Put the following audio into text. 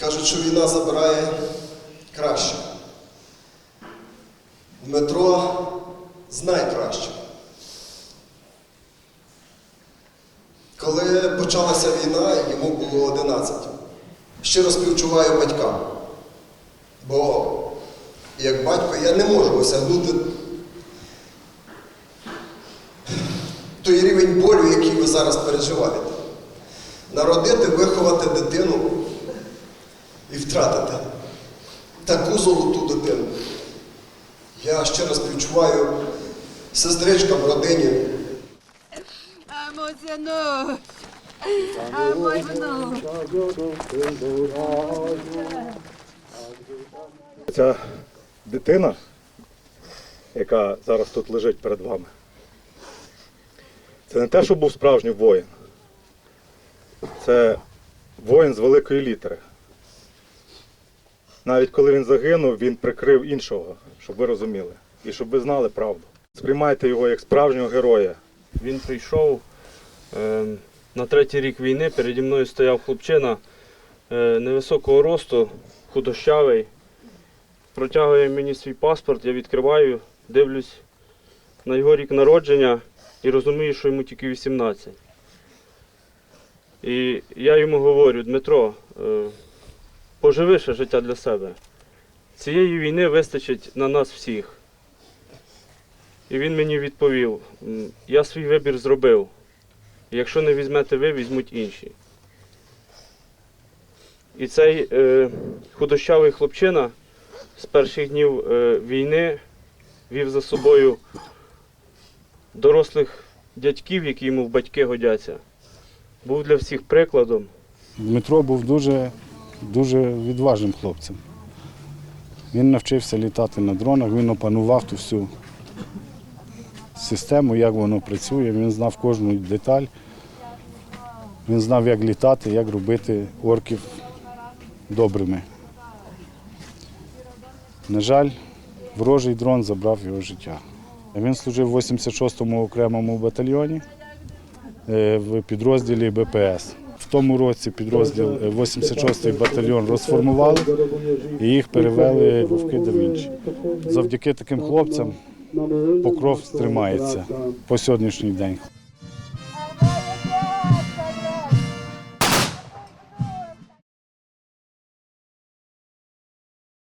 Кажуть, що війна забирає краще. Дмитро знає краще. Коли почалася війна, йому було 11. Щиро співчуваю батькам. Бо як батько я не можу осягнути болю, який ви зараз переживаєте. Народити, виховати дитину і втратити таку золоту дитину. Я родині. Ah, mon Seigneur. Ah, mon Seigneur. Ця дитина, яка зараз тут лежить перед вами, це не те, що був справжній воїн. Це воїн з великої літери. Навіть коли він загинув, він прикрив іншого, щоб ви розуміли. І щоб ви знали правду. Сприймайте його як справжнього героя. Він прийшов е, на третій рік війни. Переді мною стояв хлопчина е, невисокого росту, худощавий. Протягує мені свій паспорт, я відкриваю, дивлюсь на його рік народження і розумію, що йому тільки 18. І я йому говорю, Дмитро, е, поживи ще життя для себе. Цієї війни вистачить на нас всіх. І він мені відповів: я свій вибір зробив. Якщо не візьмете ви, візьмуть інші. І цей е, худощавий хлопчина з перших днів е, війни вів за собою дорослих дядьків, які йому в батьки годяться. Був для всіх прикладом. Дмитро був дуже, дуже відважним хлопцем. Він навчився літати на дронах, він опанував ту всю систему, як воно працює, він знав кожну деталь. Він знав, як літати, як робити орків добрими. На жаль, ворожий дрон забрав його життя. Він служив в 86-му окремому батальйоні е, в підрозділі БПС. В тому році підрозділ е, 86-й батальйон розформували і їх перевели Вовки до Вінчі. Завдяки таким хлопцям покров тримається по сьогоднішній день.